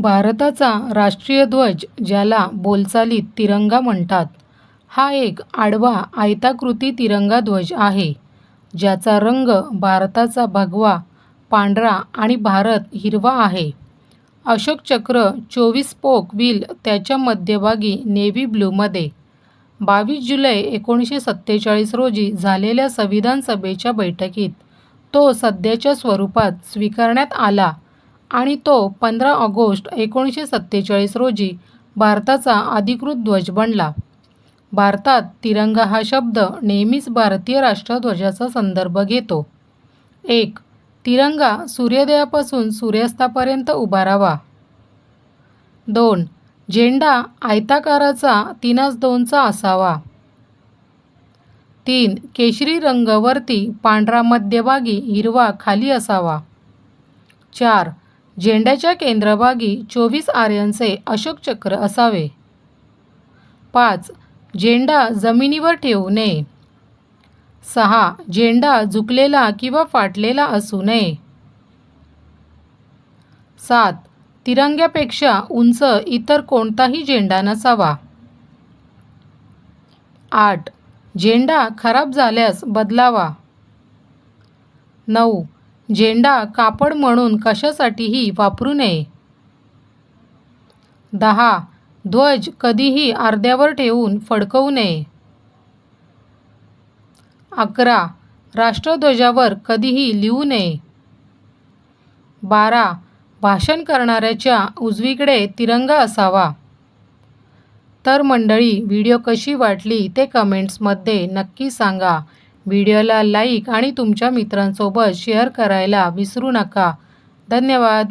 भारताचा राष्ट्रीय ध्वज ज्याला बोलचालीत तिरंगा म्हणतात हा एक आडवा आयताकृती तिरंगा ध्वज आहे ज्याचा रंग भारताचा भगवा पांढरा आणि भारत हिरवा आहे. अशोक चक्र चोवीस पोक व्हील त्याच्या मध्यभागी नेव्ही ब्लूमध्ये. बावीस जुलै एकोणीसशे सत्तेचाळीस रोजी झालेल्या संविधान सभेच्या बैठकीत तो सध्याच्या स्वरूपात स्वीकारण्यात आला आणि तो पंधरा ऑगस्ट एकोणीसशे सत्तेचाळीस रोजी भारताचा अधिकृत ध्वज बनला. भारतात तिरंगा हा शब्द नेहमीच भारतीय राष्ट्रध्वजाचा संदर्भ घेतो. एक तिरंगा सूर्योदयापासून सूर्यास्तापर्यंत उभारावा. दोन झेंडा आयताकाराचा तीनास दोनचा असावा. तीन केशरी रंग वरती पांढरा मध्यभागी हिरवा खाली असावा. चार झेंड्याच्या केंद्रभागी चोवीस आर्यांचे अशोक चक्र असावे. पाच झेंडा जमिनीवर ठेवू नये. सहा झेंडा झुकलेला किंवा फाटलेला असू नये. सात तिरंग्यापेक्षा उंच इतर कोणताही झेंडा नसावा. आठ झेंडा खराब झाल्यास बदलावा. नऊ झेंडा कापड म्हणून कशासाठीही वापरू नये. दहा ध्वज कधीही अर्ध्यावर ठेवून फडकवू नये. अकरा राष्ट्रध्वजावर कधीही लिहू नये. बारा भाषण करणाऱ्याच्या उजवीकडे तिरंगा असावा. तर मंडळी व्हिडिओ कशी वाटली ते कमेंट्समध्ये नक्की सांगा. व्हिडिओला लाईक आणि तुमच्या मित्रांसोबत शेअर करायला विसरू नका. धन्यवाद.